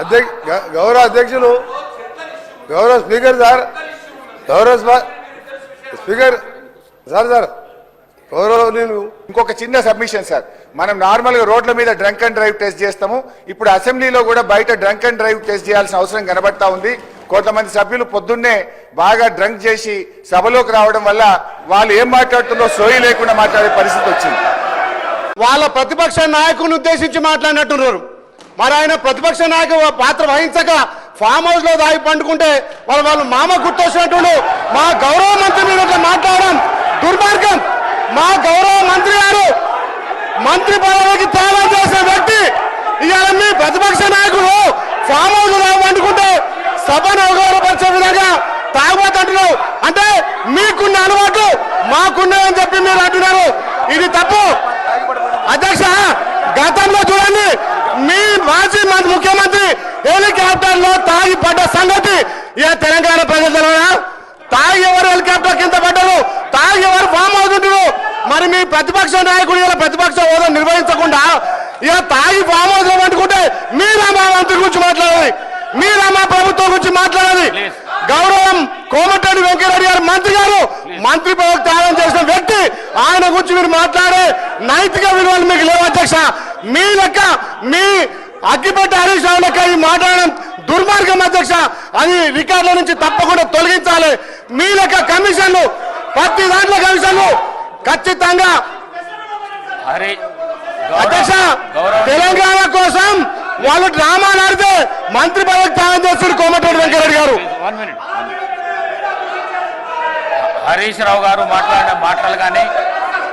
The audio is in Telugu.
అధ్యక్ష గౌరవ అధ్యక్షులు గౌరవ స్పీకర్ సార్ గౌరవ స్పీకర్ సార్ సార్ గౌరవ నేను ఇంకొక చిన్న సబ్మిషన్ సార్. మనం నార్మల్గా రోడ్ల మీద డ్రంక్ అండ్ డ్రైవ్ టెస్ట్ చేస్తాము. ఇప్పుడు అసెంబ్లీలో కూడా బయట డ్రంక్ అండ్ డ్రైవ్ టెస్ట్ చేయాల్సిన అవసరం కనబడతా ఉంది. కొంతమంది సభ్యులు పొద్దున్నే బాగా డ్రంక్ చేసి సభలోకి రావడం వల్ల వాళ్ళు ఏం మాట్లాడుతుందో సోయి లేకుండా మాట్లాడే పరిస్థితి వచ్చింది. వాళ్ళ ప్రతిపక్ష నాయకుని ఉద్దేశించి మాట్లాడినట్టున్నారు. మరి ఆయన ప్రతిపక్ష నాయక పాత్ర వహించక ఫామ్ హౌస్లో దాగి పండుకుంటే వాళ్ళ వాళ్ళు మామ గుర్తొచ్చినట్టు మా గౌరవ మంత్రి మీద మాట్లాడడం దుర్మార్గం. మా గౌరవ మంత్రి గారు మంత్రి పదవికి త్యాగం చేసిన వ్యక్తి. ఇవాళ మీ ప్రతిపక్ష నాయకుడు ఫామ్ హౌస్లో పండుకుంటే సభను అవగాహనపరిచే విధంగా తాగబోతుంటున్నావు అంటే మీకున్న అలవాటు మాకున్నాయని చెప్పి మీరు అంటున్నారు. మాజీ మంత్రి ముఖ్యమంత్రి హెలికాప్టర్లో తాగి పడ్డ సంగతి ఏ తెలంగాణ ప్రజలు తాగి ఎవరు హెలికాప్టర్ కింద పడ్డరు? తాగి ఎవరు ఫామ్ అవుతుంటారు? మరి మీ ప్రతిపక్ష నాయకుడు ఇలా ప్రతిపక్ష హోదా నిర్వహించకుండా ఇక తాగి ఫామ్ హౌస్ అనుకుంటే పట్టుకుంటే మీరా మా మంత్రి గురించి మాట్లాడాలి. మీరా మా ప్రభుత్వం గురించి మాట్లాడాలి. గౌరవం కోమటిరెడ్డి వెంకటరెడ్డి గారు మంత్రి గారు మంత్రి పదవి త్యాగం చేసిన వ్యక్తి ఆయన గురించి మీరు మాట్లాడే నైతిక విలువలు మీకు లేవు అధ్యక్ష. మీ లెక్క మీ అగ్గిపెట్టి హరీష్ రావు లెక్క ఈ మాట్లాడడం దుర్మార్గం అధ్యక్ష. అది రికార్డుల నుంచి తప్పకుండా తొలగించాలి. మీ లెక్క కమిషన్లు ప్రతి దాంట్లో కమిషన్లు ఖచ్చితంగా. అధ్యక్ష తెలంగాణ కోసం వాళ్ళు డ్రామాలు ఆడితే మంత్రి పదవి త్యాగం చేస్తారు కోమటిరెడ్డి వెంకటరెడ్డి గారు. హరీష్ రావు గారు మాట్లాడిన మాటలు కానీ